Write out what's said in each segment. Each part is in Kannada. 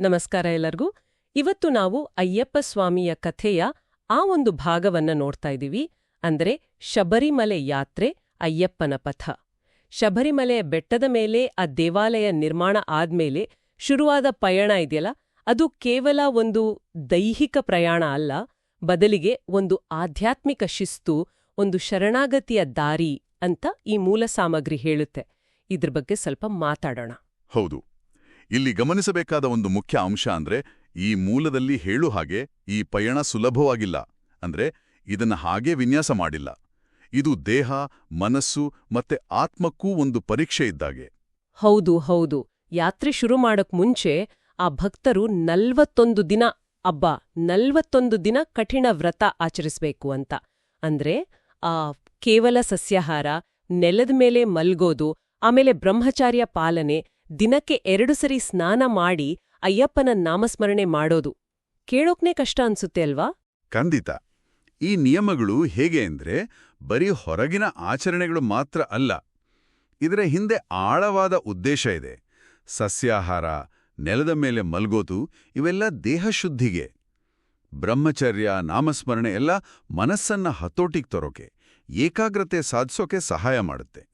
ನಮಸ್ಕಾರ ಎಲ್ಲರಿಗೂ. ಇವತ್ತು ನಾವು ಅಯ್ಯಪ್ಪ ಸ್ವಾಮಿಯ ಕಥೆಯ ಆ ಒಂದು ಭಾಗವನ್ನ ನೋಡ್ತಾ ಇದ್ದೀವಿ. ಅಂದ್ರೆ ಶಬರಿಮಲೆ ಯಾತ್ರೆ, ಅಯ್ಯಪ್ಪನ ಪಥ. ಶಬರಿಮಲೆಯ ಬೆಟ್ಟದ ಮೇಲೆ, ಆ ದೇವಾಲಯ ನಿರ್ಮಾಣ ಆದ್ಮೇಲೆ ಶುರುವಾದ ಪಯಣ ಇದೆಯಲ್ಲ, ಅದು ಕೇವಲ ಒಂದು ದೈಹಿಕ ಪ್ರಯಾಣ ಅಲ್ಲ, ಬದಲಿಗೆ ಒಂದು ಆಧ್ಯಾತ್ಮಿಕ ಶಿಸ್ತು, ಒಂದು ಶರಣಾಗತಿಯ ದಾರಿ ಅಂತ ಈ ಮೂಲ ಸಾಮಗ್ರಿ ಹೇಳುತ್ತೆ. ಇದ್ರ ಬಗ್ಗೆ ಸ್ವಲ್ಪ ಮಾತಾಡೋಣ. ಹೌದು. ಇಲ್ಲಿ ಗಮನಿಸಬೇಕಾದ ಒಂದು ಮುಖ್ಯ ಅಂಶ ಅಂದ್ರೆ ಈ ಮೂಲದಲ್ಲಿ ಹೇಳು ಹಾಗೆ ಈ ಪಯಣ ಸುಲಭವಾಗಿಲ್ಲ. ಅಂದ್ರೆ ಇದನ್ನು ಹಾಗೆ ವಿನ್ಯಾಸ ಮಾಡಿಲ್ಲ. ಇದು ದೇಹ, ಮನಸ್ಸು ಮತ್ತೆ ಆತ್ಮಕ್ಕೂ ಒಂದು ಪರೀಕ್ಷೆ ಇದ್ದಾಗೆ. ಹೌದು ಹೌದು. ಯಾತ್ರೆ ಶುರು ಮಾಡಕ್ ಮುಂಚೆ ಆ ಭಕ್ತರು ನಲ್ವತ್ತೊಂದು ದಿನ, ಅಬ್ಬ, ನಲ್ವತ್ತೊಂದು ದಿನ ಕಠಿಣ ವ್ರತ ಆಚರಿಸ್ಬೇಕು ಅಂತ. ಅಂದ್ರೆ ಆ ಕೇವಲ ಸಸ್ಯಾಹಾರ, ನೆಲದ ಮೇಲೆ ಮಲ್ಗೋದು, ಆಮೇಲೆ ಬ್ರಹ್ಮಚಾರ್ಯ ಪಾಲನೆ ದಿನಕ್ಕೆ ಎರಡು ಸರಿ ಸ್ನಾನ ಮಾಡಿ ಅಯ್ಯಪ್ಪನ ನಾಮಸ್ಮರಣೆ ಮಾಡೋದು. ಕೇಳೋಕ್ನೇ ಕಷ್ಟ ಅನ್ಸುತ್ತೆ ಅಲ್ವಾ? ಖಂಡಿತ. ಈ ನಿಯಮಗಳು ಹೇಗೆ ಅಂದ್ರೆ ಬರೀ ಹೊರಗಿನ ಆಚರಣೆಗಳು ಮಾತ್ರ ಅಲ್ಲ. ಇದರ ಹಿಂದೆ ಆಳವಾದ ಉದ್ದೇಶ ಇದೆ. ಸಸ್ಯಾಹಾರ, ನೆಲದ ಮೇಲೆ ಮಲ್ಗೋದು, ಇವೆಲ್ಲ ದೇಹಶುದ್ಧಿಗೆ ಬ್ರಹ್ಮಚರ್ಯ, ನಾಮಸ್ಮರಣೆ ಎಲ್ಲ ಮನಸ್ಸನ್ನ ಹತೋಟಿಗೆ ತರೋಕೆ, ಏಕಾಗ್ರತೆ ಸಾಧಿಸೋಕೆ ಸಹಾಯ ಮಾಡುತ್ತೆ.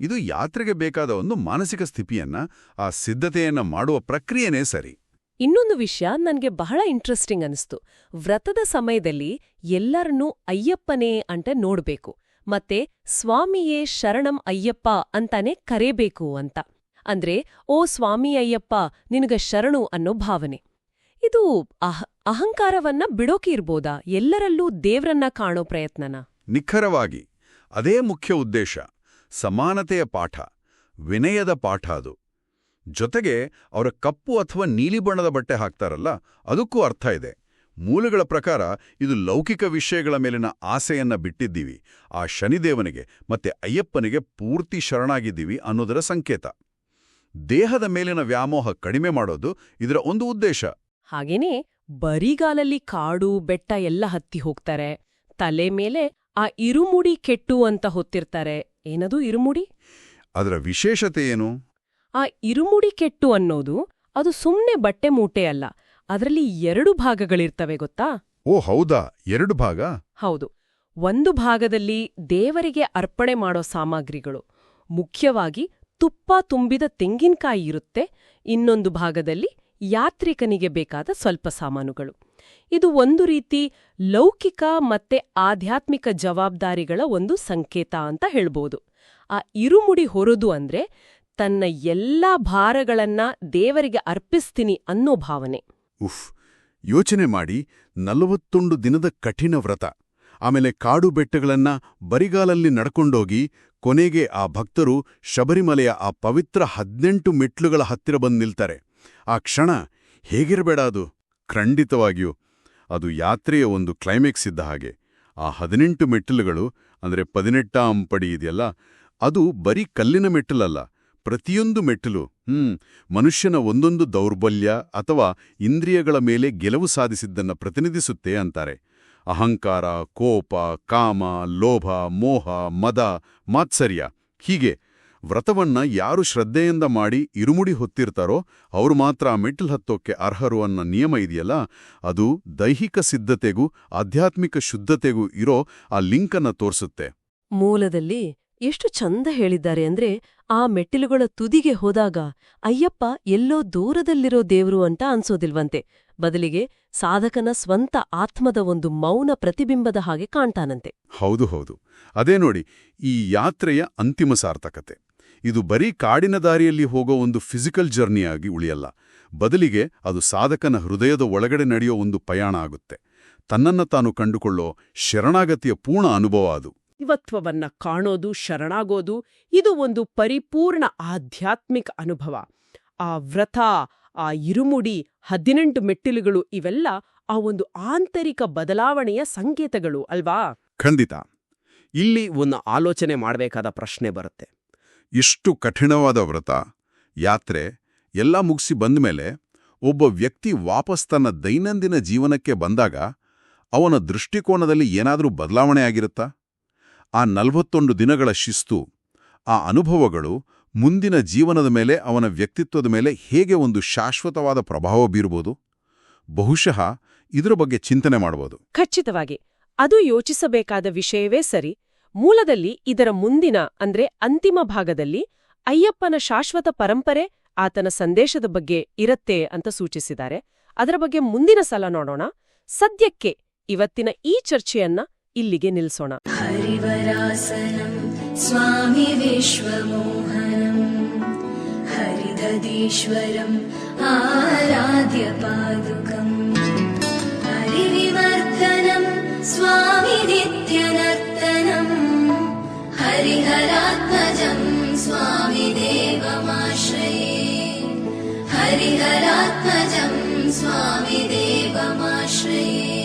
ಇದು ಯಾತ್ರೆಗೆ ಬೇಕಾದ ಒಂದು ಮಾನಸಿಕ ಸ್ಥಿತಿಯನ್ನ ಆ ಸಿದ್ಧತೆಯನ್ನ ಮಾಡುವ ಪ್ರಕ್ರಿಯೆನೇ ಸರಿ. ಇನ್ನೊಂದು ವಿಷಯ ನನಗೆ ಬಹಳ ಇಂಟ್ರೆಸ್ಟಿಂಗ್ ಅನಿಸ್ತು. ವ್ರತದ ಸಮಯದಲ್ಲಿ ಎಲ್ಲರನ್ನೂ ಅಯ್ಯಪ್ಪನೇ ಅಂತ ನೋಡ್ಬೇಕು. ಮತ್ತೆ ಸ್ವಾಮಿಯೇ ಶರಣಂ ಅಯ್ಯಪ್ಪ ಅಂತಾನೆ ಕರೆಯಬೇಕು ಅಂತ. ಅಂದ್ರೆ ಓ ಸ್ವಾಮಿ ಅಯ್ಯಪ್ಪ ನಿನಗ ಶರಣು ಅನ್ನೋ ಭಾವನೆ. ಇದು ಅಹ ಅಹಂಕಾರವನ್ನ ಬಿಡೋಕೆ ಇರ್ಬೋದಾ? ಎಲ್ಲರಲ್ಲೂ ದೇವ್ರನ್ನ ಕಾಣೋ ಪ್ರಯತ್ನನ? ನಿಖರವಾಗಿ ಅದೇ ಮುಖ್ಯ ಉದ್ದೇಶ. ಸಮಾನತೆಯ ಪಾಠ, ವಿನಯದ ಪಾಠ ಅದು. ಜೊತೆಗೆ ಅವರ ಕಪ್ಪು ಅಥವಾ ನೀಲಿ ಬಣ್ಣದ ಬಟ್ಟೆ ಹಾಕ್ತಾರಲ್ಲ, ಅದಕ್ಕೂ ಅರ್ಥ ಇದೆ. ಮೂಲಗಳ ಪ್ರಕಾರ ಇದು ಲೌಕಿಕ ವಿಷಯಗಳ ಮೇಲಿನ ಆಸೆಯನ್ನ ಬಿಟ್ಟಿದ್ದೀವಿ. ಆ ಶನಿದೇವನಿಗೆ ಮತ್ತೆ ಅಯ್ಯಪ್ಪನಿಗೆ ಪೂರ್ತಿ ಶರಣಾಗಿದ್ದೀವಿ ಅನ್ನೋದರ ಸಂಕೇತ. ದೇಹದ ಮೇಲಿನ ವ್ಯಾಮೋಹ ಕಡಿಮೆ ಮಾಡೋದು ಇದರ ಒಂದು ಉದ್ದೇಶ. ಹಾಗೇನೇ ಬರಿಗಾಲಲ್ಲಿ ಕಾಡು, ಬೆಟ್ಟ ಎಲ್ಲ ಹತ್ತಿ ಹೋಗ್ತಾರೆ. ತಲೆ ಮೇಲೆ ಆ ಇರುಮುಡಿ ಕೆಟ್ಟು ಅಂತ ಹೊತ್ತಿರ್ತಾರೆ. ಏನದು ಇರುಮುಡಿ? ಅದರ ವಿಶೇಷತೆ ಏನು? ಆ ಇರುಮುಡಿ ಕೆಟ್ಟು ಅನ್ನೋದು ಅದು ಸುಮ್ಮನೆ ಬಟ್ಟೆ ಮೂಟೆ ಅಲ್ಲ ಅದರಲ್ಲಿ ಎರಡು ಭಾಗಗಳಿರ್ತವೆ ಗೊತ್ತಾ? ಓ ಹೌದಾ? ಎರಡು ಭಾಗ? ಹೌದು. ಒಂದು ಭಾಗದಲ್ಲಿ ದೇವರಿಗೆ ಅರ್ಪಣೆ ಮಾಡೋ ಸಾಮಗ್ರಿಗಳು. ಮುಖ್ಯವಾಗಿ ತುಪ್ಪ ತುಂಬಿದ ತೆಂಗಿನಕಾಯಿ ಇರುತ್ತೆ ಇನ್ನೊಂದು ಭಾಗದಲ್ಲಿ ಯಾತ್ರಿಕನಿಗೆ ಬೇಕಾದ ಸ್ವಲ್ಪ ಸಾಮಾನುಗಳು. ಇದು ಒಂದು ರೀತಿ ಲೌಕಿಕ ಮತ್ತೆ ಆಧ್ಯಾತ್ಮಿಕ ಜವಾಬ್ದಾರಿಗಳ ಒಂದು ಸಂಕೇತ ಅಂತ ಹೇಳ್ಬೋದು. ಆ ಇರುಮುಡಿ ಹೊರದು ಅಂದ್ರೆ ತನ್ನ ಎಲ್ಲಾ ಭಾರಗಳನ್ನ ದೇವರಿಗೆ ಅರ್ಪಿಸ್ತೀನಿ ಅನ್ನೋ ಭಾವನೆ. ಉಫ್, ಯೋಚನೆ ಮಾಡಿ ನಲವತ್ತೊಂದು ದಿನದ ಕಠಿಣ ವ್ರತ. ಆಮೇಲೆ ಕಾಡು ಬೆಟ್ಟಗಳನ್ನ ಬರಿಗಾಲಲ್ಲಿ ನಡ್ಕೊಂಡೋಗಿ ಕೊನೆಗೆ ಆ ಭಕ್ತರು ಶಬರಿಮಲೆಯ ಆ ಪವಿತ್ರ ಹದಿನೆಂಟು ಮೆಟ್ಲುಗಳ ಹತ್ತಿರ ಬಂದು ನಿಲ್ತಾರೆ. ಆ ಕ್ಷಣ ಹೇಗಿರಬೇಡ ಅದು? ಖಂಡಿತವಾಗಿಯೂ. ಅದು ಯಾತ್ರೆಯ ಒಂದು ಕ್ಲೈಮ್ಯಾಕ್ಸ್ ಇದ್ದ ಹಾಗೆ. ಆ ಹದಿನೆಂಟು ಮೆಟ್ಟಿಲುಗಳು, ಅಂದ್ರೆ ಪದಿನೆಟ್ಟ ಅಂಪಡಿ ಇದೆಯಲ್ಲ, ಅದು ಬರೀ ಕಲ್ಲಿನ ಮೆಟ್ಟಿಲಲ್ಲ, ಪ್ರತಿಯೊಂದು ಮೆಟ್ಟಿಲು, ಹ್ಮ್, ಮನುಷ್ಯನ ಒಂದೊಂದು ದೌರ್ಬಲ್ಯ ಅಥವಾ ಇಂದ್ರಿಯಗಳ ಮೇಲೆ ಗೆಲುವು ಸಾಧಿಸಿದ್ದನ್ನ ಪ್ರತಿನಿಧಿಸುತ್ತೆ ಅಂತಾರೆ. ಅಹಂಕಾರ, ಕೋಪ, ಕಾಮ, ಲೋಭ, ಮೋಹ, ಮದ, ಮಾತ್ಸರ್ಯ, ಹೀಗೆ. ವ್ರತವನ್ನ ಯಾರು ಶ್ರದ್ಧೆಯಿಂದ ಮಾಡಿ ಇರುಮುಡಿ ಹೊತ್ತಿರ್ತಾರೋ ಅವರು ಮಾತ್ರ ಆ ಮೆಟ್ಟಲು ಹತ್ತೋಕೆ ಅರ್ಹರು ಅನ್ನೋ ನಿಯಮ ಇದೆಯಲ್ಲ? ಅದು ದೈಹಿಕ ಸಿದ್ಧತೆಗೂ ಆಧ್ಯಾತ್ಮಿಕ ಶುದ್ಧತೆಗೂ ಇರೋ ಆ ಲಿಂಕನ್ನ ತೋರಿಸುತ್ತೆ. ಮೂಲದಲ್ಲಿ ಎಷ್ಟು ಚಂದ ಹೇಳಿದ್ದಾರೆ ಅಂದ್ರೆ ಆ ಮೆಟ್ಟಿಲುಗಳ ತುದಿಗೆ ಹೋದಾಗ ಅಯ್ಯಪ್ಪ ಎಲ್ಲೋ ದೂರದಲ್ಲಿರೋ ದೇವ್ರು ಅಂತ ಅನ್ಸೋದಿಲ್ವಂತೆ. ಬದಲಿಗೆ ಸಾಧಕನ ಸ್ವಂತ ಆತ್ಮದ ಒಂದು ಮೌನ ಪ್ರತಿಬಿಂಬದ ಹಾಗೆ ಕಾಣ್ತಾನಂತೆ. ಹೌದು ಹೌದು. ಅದೇ ನೋಡಿ ಈ ಯಾತ್ರೆಯ ಅಂತಿಮ ಸಾರ್ಥಕತೆ. ಇದು ಬರೀ ಕಾಡಿನ ದಾರಿಯಲ್ಲಿ ಹೋಗೋ ಒಂದು ಫಿಸಿಕಲ್ ಜರ್ನಿಯಾಗಿ ಉಳಿಯಲ್ಲ. ಬದಲಿಗೆ ಅದು ಸಾಧಕನ ಹೃದಯದ ಒಳಗಡೆ ನಡೆಯೋ ಒಂದು ಪಯಾಣ ಆಗುತ್ತೆ. ತನ್ನನ್ನ ತಾನು ಕಂಡುಕೊಳ್ಳೋ ಶರಣಾಗತಿಯ ಪೂರ್ಣ ಅನುಭವ ಅದು. ಇವತ್ವವನ್ನ ಕಾಣೋದು ಶರಣಾಗೋದು ಇದು ಒಂದು ಪರಿಪೂರ್ಣ ಆಧ್ಯಾತ್ಮಿಕ ಅನುಭವ. ಆ ವ್ರತ ಆ ಇರುಮುಡಿ ಹದಿನೆಂಟು ಮೆಟ್ಟಿಲುಗಳು ಇವೆಲ್ಲ ಆ ಒಂದು ಆಂತರಿಕ ಬದಲಾವಣೆಯ ಸಂಕೇತಗಳು ಅಲ್ವಾ? ಖಂಡಿತ. ಇಲ್ಲಿ ಒಂದು ಆಲೋಚನೆ ಮಾಡಬೇಕಾದ ಪ್ರಶ್ನೆ ಬರುತ್ತೆ. ಇಷ್ಟು ಕಠಿಣವಾದ ವ್ರತ. ಯಾತ್ರೆ ಎಲ್ಲ ಮುಗಿಸಿ ಬಂದ್ಮೇಲೆ ಒಬ್ಬ ವ್ಯಕ್ತಿ ವಾಪಸ್ ತನ್ನ ದೈನಂದಿನ ಜೀವನಕ್ಕೆ ಬಂದಾಗ ಅವನ ದೃಷ್ಟಿಕೋನದಲ್ಲಿ ಏನಾದರೂ ಬದಲಾವಣೆ ಆಗಿರುತ್ತಾ? ಆ ನಲವತ್ತೊಂದು ದಿನಗಳ ಶಿಸ್ತು, ಆ ಅನುಭವಗಳು ಮುಂದಿನ ಜೀವನದ ಮೇಲೆ ಅವನ ವ್ಯಕ್ತಿತ್ವದ ಮೇಲೆ ಹೇಗೆ ಒಂದು ಶಾಶ್ವತವಾದ ಪ್ರಭಾವ ಬೀರಬಹುದು ಬಹುಶಃ ಇದರ ಬಗ್ಗೆ ಚಿಂತನೆ ಮಾಡಬಹುದು ಖಚಿತವಾಗಿ, ಅದು ಯೋಚಿಸಬೇಕಾದ ವಿಷಯವೇ ಸರಿ. ಮೂಲದಲ್ಲಿ ಇದರ ಮುಂದಿನ, ಅಂದ್ರೆ ಅಂತಿಮ ಭಾಗದಲ್ಲಿ ಅಯ್ಯಪ್ಪನ ಶಾಶ್ವತ ಪರಂಪರೆ ಆತನ ಸಂದೇಶದ ಬಗ್ಗೆ ಇರತ್ತೆ ಅಂತ ಸೂಚಿಸಿದ್ದಾರೆ. ಅದರ ಬಗ್ಗೆ ಮುಂದಿನ ಸಲ ನೋಡೋಣ. ಸದ್ಯಕ್ಕೆ ಇವತ್ತಿನ ಈ ಚರ್ಚೆಯನ್ನ ಇಲ್ಲಿಗೆ ನಿಲ್ಲಿಸೋಣ ಸ್ವಾಮಿ ವಿಶ್ವಮೋಹನಂ ಆರಾಧ್ಯ ಪಾದುಕಂ ಸ್ವಾಮಿ ನಿತ್ಯನ हरिहरात्मजं स्वामि देवमाश्रये। हरिहरात्मजं स्वामि देवमाश्रये